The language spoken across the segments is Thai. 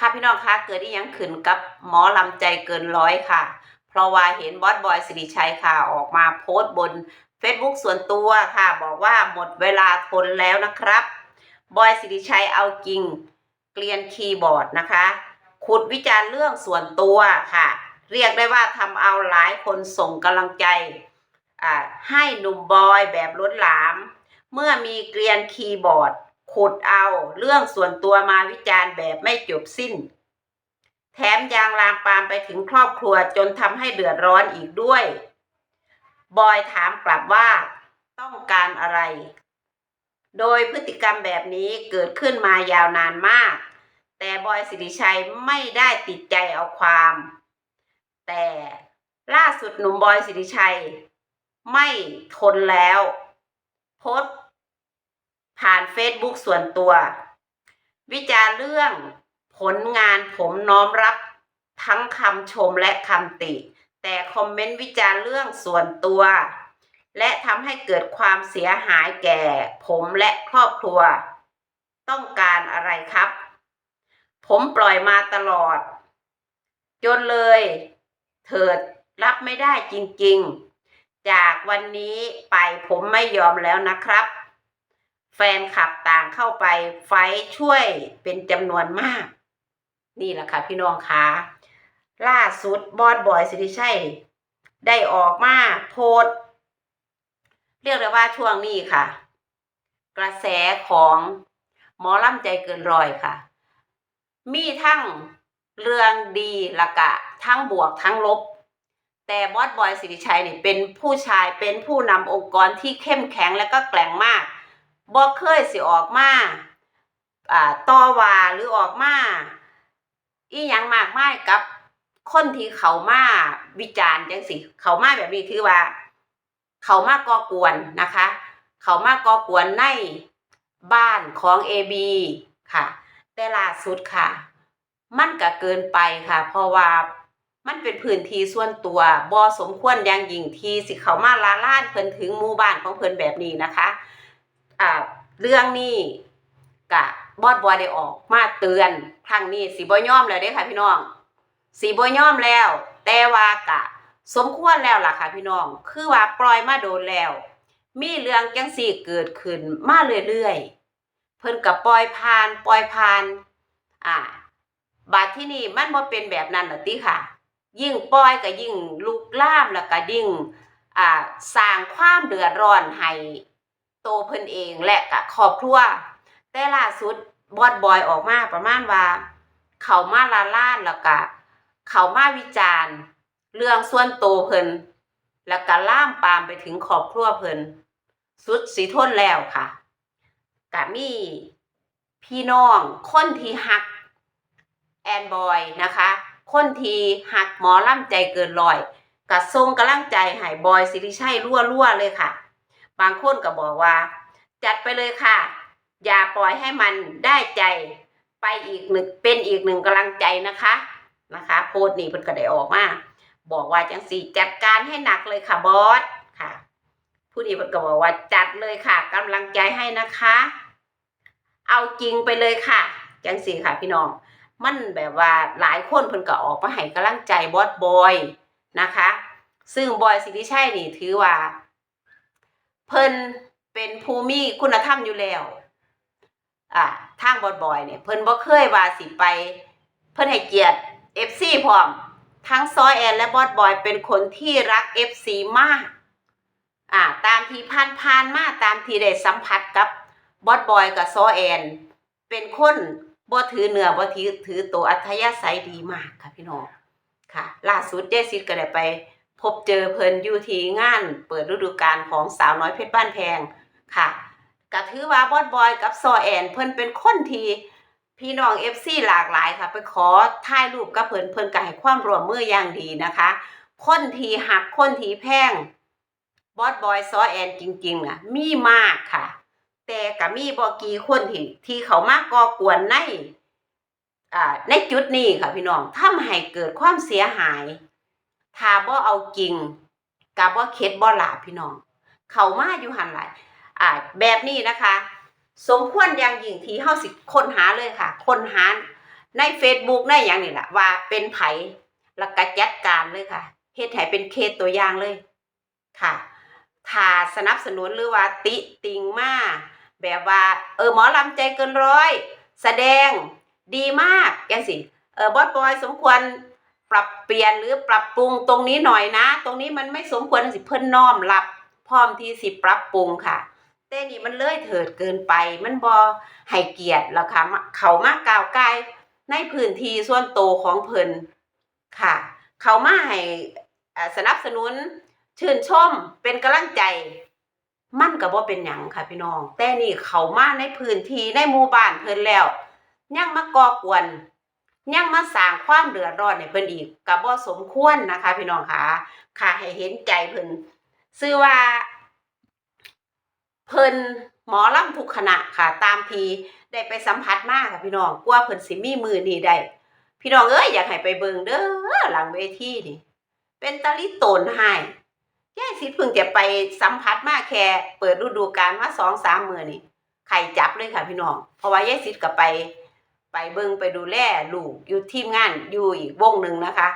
ค่ะพี่น้องคะเกิดที่ยังขึ้นกับหมอลำใจเกินร้อยค่ะ เพราะว่าเห็นบอสบอยสิริชัยค่ะออกมาโพสต์บน Facebook ส่วนตัวค่ะ บอกว่าหมดเวลาทนแล้วนะครับ บอยสิริชัยเอาจริงเกลียนคีย์บอร์ดนะคะ ขุดวิจารณ์เรื่องส่วนตัวค่ะ เรียกได้ว่าทำเอาหลายคนส่งกำลังใจให้หนุ่มบอยแบบล้นหลาม เมื่อมีเกลียนคีย์บอร์ด ขุดเอาเรื่องส่วนตัวมาวิจารณ์แบบไม่จบสิ้น แถมยังลามปามไปถึงครอบครัวจนทำให้เดือดร้อนอีกด้วย บอยถามกลับว่าต้องการอะไร โดยพฤติกรรมแบบนี้เกิดขึ้นมายาวนานมาก แต่บอยสิริชัยไม่ได้ติดใจเอาความ แต่ล่าสุดหนุ่มบอยสิริชัย ไม่ทนแล้วโพสต์ ผ่านเฟซบุ๊กส่วนตัว วิจารณ์เรื่องผลงานผมน้อมรับทั้งคำชมและคำติ แต่คอมเมนต์วิจารณ์เรื่องส่วนตัว และทำให้เกิดความเสียหายแก่ผมและครอบครัว ต้องการอะไรครับ ผมปล่อยมาตลอด จนเลย เถิดรับไม่ได้จริงๆ จากวันนี้ไปผมไม่ยอมแล้วนะครับ แฟนคลับต่างเข้าไปไฟช่วยเป็นจำนวนมาก นี่แหละค่ะพี่น้องคะล่าสุดบอสบอยสิริชัยได้ออกมาโพสเรียกได้ว่าช่วงนี้ค่ะ กระแสของหมอลำใจเกินรอยค่ะ มีทั้งเรื่องดีละกะ ทั้งบวกทั้งลบ แต่บอสบอยสิริชัยนี่เป็นผู้ชายเป็นผู้นำองค์กรที่เข้มแข็งและก็แกร่งมาก บ่เคยสิออกมาอ่าต่อว่าหรือออกมาอีหยังมากมายกับคนที่เขามาวิจารณ์จังสิเขามาแบบนี้ถือว่า เขามาก่อกวนนะคะ เขามาก่อกวนในบ้านของ AB ค่ะ แต่ล่าสุดค่ะ มันก็เกินไปค่ะ เพราะว่ามันเป็นพื้นที่ส่วนตัวบ่สมควรอย่างยิ่งที่สิเขามาลาลานเพิ่นถึงหมู่บ้านของเพิ่นแบบนี้นะคะ อ่าเรื่องนี้กะบอดบอยได้ออกมาเตือนครั้งนี้สิบ่ยอมแล้วเด้ค่ะพี่น้องสิบ่ยอมแล้ว แต่ว่ากะ สมควรแล้วล่ะค่ะพี่น้อง คือว่าปล่อยมาโดนแล้ว มีเรื่องจังสี่เกิดขึ้นมาเรื่อยๆเพิ่นก็ปล่อยผ่านปล่อยผ่าน อ่าบาดที่นี่มันบ่เป็นแบบนั้นน่ะติค่ะ ยิ่งปล่อยก็ยิ่งลุกลามแล้วก็ยิ่งอ่าสร้างความเดือดร้อนให้ โตเพิ่นเองและกับครอบครัวแต่ล่าสุดบอดบอยออกมาประมาณว่า เขามาลาล่านแล้วก็เขามาวิจารณ์ เรื่องส่วนโตเพิ่นแล้วก็ล่ามปามไปถึงครอบครัวเพิ่นสุดสีทนแล้วค่ะก็มีพี่น้องคนที่หักแอนบอยนะคะ คนที่หักหมอล่ำใจเกินร้อยก็ส่งกำลังใจให้บอยสิริชัยรั่วๆเลยค่ะ บางคนก็บอกว่า จัดไปเลยค่ะ อย่าปล่อยให้มันได้ใจ ไปอีกหนึ่งเป็นอีกหนึ่งกำลังใจนะคะนะคะ โพสต์นี้เพิ่นก็ได้ออกมาบอกว่าจังสี่จัดการให้หนักเลยค่ะบอสค่ะ ผู้นี้เพิ่นก็บอกว่าจัดเลยค่ะกำลังใจให้นะคะ เอาจริงไปเลยค่ะจังสี่ค่ะพี่น้องมันแบบว่าหลายคนเพิ่นก็ออกมาให้กำลังใจบอสบอยนะคะ ซึ่งบอยสิริชัยนี่ถือว่า เพิ่นเป็นภูมิคุณธรรมอยู่แล้วอ่าทางบอสบอยเนี่ยเพิ่นบ่เคยว่าสิไป เพิ่นให้เกียรติ FC พร้อม ทั้งซอยแอนและบอสบอยเป็นคนที่รัก FC มากอ่าตามที่ผ่านผ่านมาตามที่ได้สัมผัสกับบอสบอยกับซอแอน เป็นคนบ่ถือเนื้อบ่ถือถือตัวอัธยาศัยดีมากค่ะพี่น้องค่ะ ล่าสุดเจสิตก็ได้ไป พบเจอเพลินอยู่ที่งาน เปิดฤดูกาลของสาวน้อยเพชรบ้านแพงค่ะก็ถือว่าบอสบอยกับซอแอนเพิ่นเป็นคนทีพี่น้อง FC หลากหลายค่ะ ไปขอถ่ายรูปกับเพิ่นเพิ่นก็ให้ความร่วมมืออย่างดีนะคะ คนทีหักคนทีแพงบอสบอยซอแอนจริงๆนะมีมากค่ะ แต่ก็มีบ่กี่คนที่ที่เขามากก่อกวนในอ่าในจุดนี้ค่ะพี่น้องทำให้เกิดความเสียหาย ถ้าบ่เอาจริงกับบ่เข็ดบ่หลาพี่น้อง เขามาอยู่หันหลายอ่าแบบนี้นะคะ สมควรอย่างยิ่งที่เฮาสิค้นหาเลยค่ะ ค้นหาใน Facebook ในอย่างนี่แหละว่าเป็นไผแล้วก็จัดการเลยค่ะเฮ็ดให้เป็นเคสตัวอย่างเลยค่ะถ้าสนับสนุนหรือว่าติติงมาแบบว่า เออหมอลำใจเกินร้อย แสดงดีมากอยังสิเออบอสบอยสมควร ปรับเปลี่ยนหรือปรับปรุงตรงนี้หน่อยนะ ตรงนี้มันไม่สมควรสิเพิ่นน้อมรับ พร้อมที่สิปรับปรุงค่ะแต่นี่มันเลื่อยเถิดเกินไป มันบอให้เกียรติแล้วค่ะ เขามากก้าวไกลในพื้นที่ส่วนโตวของเพิ่นค่ะ เขามาให้สนับสนุนชื่นชมเป็นกำลังใจ มั่นก็บ่เป็นหยังค่ะพี่น้อง แต่นี่เขามาในพื้นที่ในหมู่บ้านเพิ่นแล้ว ยังมาก่อกวน ยังมาสร้างความเดือดร้อนให้เพิ่นอีกก็บ่สมควรนะคะ พี่น้องค่ะค่ะให้เห็นใจเพิ่นชื่อว่า เพิ่นหมอลำทุกคณะค่ะ ตามทีได้ไปสัมผัสมากค่ะพี่น้องกว่าเพิ่นสิมีมือนี้ได้พี่น้องเอ้ยอยากให้ไปเบิ่งเด้อหลังเวทีนี่ เป็นตะลิโตนให้ยายสิเพิ่งจะไปสัมผัสมากแค่เปิดฤดูกาลมาสองสามมือนี่ไข่จับเลยค่ะพี่น้องเพราะว่ายายสิก็ไป ไปเบิ่งไปดูแลลูกอยู่ทีมงานอยู่อีกวงหนึ่งนะคะ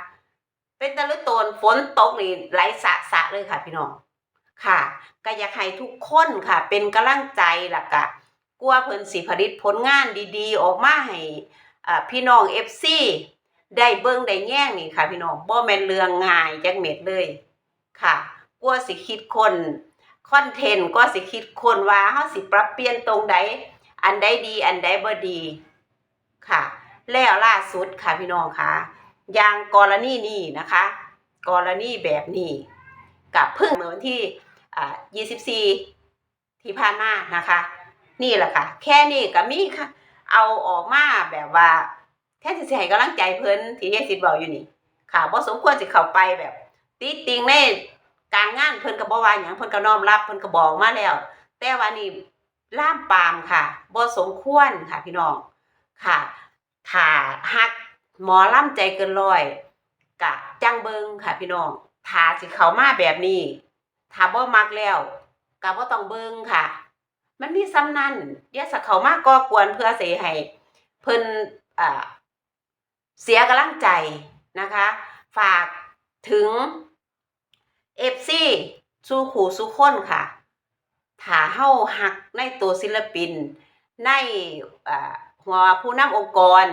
เป็นตะลิโตนฝนตกนี่ไหลสะสะเลยค่ะพี่น้องค่ะก็อยากให้ทุกคนค่ะ เป็นกำลังใจล่ะกะกลัวเพิ่นสิผลิตผลงานดีๆ ออกมาให้พี่น้อง FC ได้เบิ่งได้แย่งนี่ค่ะ พี่น้องบ่แม่นเรื่องง่ายจักเม็ดเลยค่ะกลัวสิคิดคนคอนเทนต์ก็สิคิดคนว่าเฮาสิปรับเปลี่ยนตรงใดอันใดดีอันใดบ่ดี ค่ะ แล้วล่าสุดค่ะพี่น้องค่ะอย่างกรณีนี้นะคะ กรณีแบบนี้กับเพิ่งเมื่อวันที่อ่า24 ที่ผ่านมานะคะ นี่แหละค่ะ แค่นี้ก็มีค่ะ เอาออกมาแบบว่าแค่สิให้กำลังใจเพิ่นที่ยายสิบอกอยู่นี่ ค่ะบ่สมควรสิเข้าไปแบบติติงในการงานเพิ่นก็บ่ว่าหยังเพิ่นก็น้อมรับเพิ่นก็บอกมาแล้ว แต่ว่านี่ล่ามปามค่ะบ่สมควรค่ะพี่น้อง ค่ะถ้าฮักหมอล่ำใจเกินร้อยกะจังเบิงค่ะพี่น้องถ้าสิเขามาแบบนี้ถ้าบ่มักแล้วก็บ่ต้องเบิงค่ะ มันมีซ้ำนั่นอย่าสักเขามาก่อกวนเพื่อเสิให้เพิ่นอ่าเสียกำลังใจนะคะ ฝากถึง FC สู่ขู่สู่คนค่ะถ้าเฮาฮักในตัวศิลปินในอ่า หัวผู้นำองค์กร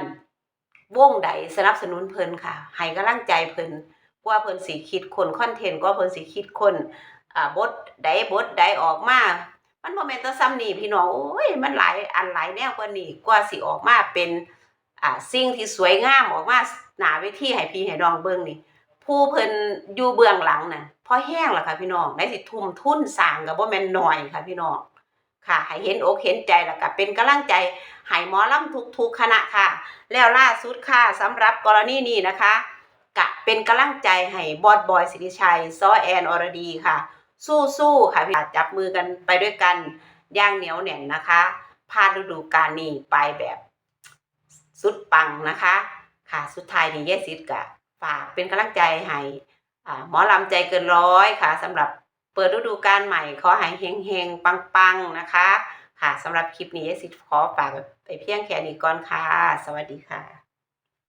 วงใดสนับสนุนเพิ่นค่ะให้กำลังใจเพิ่นกว่าเพิ่นสิคิดคนคอนเทนต์กว่าเพิ่นสิคิดคนอ่าบทใดบทใดออกมามันบ่แม่นแต่ซ้ำนี่พี่น้องโอ้ยมันหลายอันหลายแนวกว่านี้กว่าสิออกมาเป็นอ่าสิ่งที่สวยงามออกมาหน้าเวทีให้พี่ให้น้องเบิ่งนี่ผู้เพิ่นอยู่เบื้องหลังน่ะพอแห้งล้วค่ะพี่น้องได้สิทุ่มทุนสร้างก็บ่แม่นน้อยค่ะพี่น้อง ค่ะให้เห็นอกเห็นใจแล้วก็เป็นกำลังใจให้หมอลำทุกๆคณะค่ะ แล้วล่าสุดค่ะสำหรับกรณีนี้นะคะกะเป็นกำลังใจให้บอสบอยสิริชัยซอแอนอรดีค่ะ สู้ๆค่ะพี่จับมือกันไปด้วยกันย่างเหนียวแน่นนะคะผ่านฤดูกาลนี้ไปแบบสุดปังนะคะ ค่ะสุดท้ายนี้เยสิทธิ์กะฝากเป็นกำลังใจให้หมอลำใจเกินร้อยค่ะสำหรับ ปิดฤดูกาลใหม่ขอหายเฮงๆ ปังๆ นะคะ ค่ะสำหรับคลิปนี้ยสิทธิ์ขอฝากไปเพียงแค่นี้ก่อนค่ะ สวัสดีค่ะ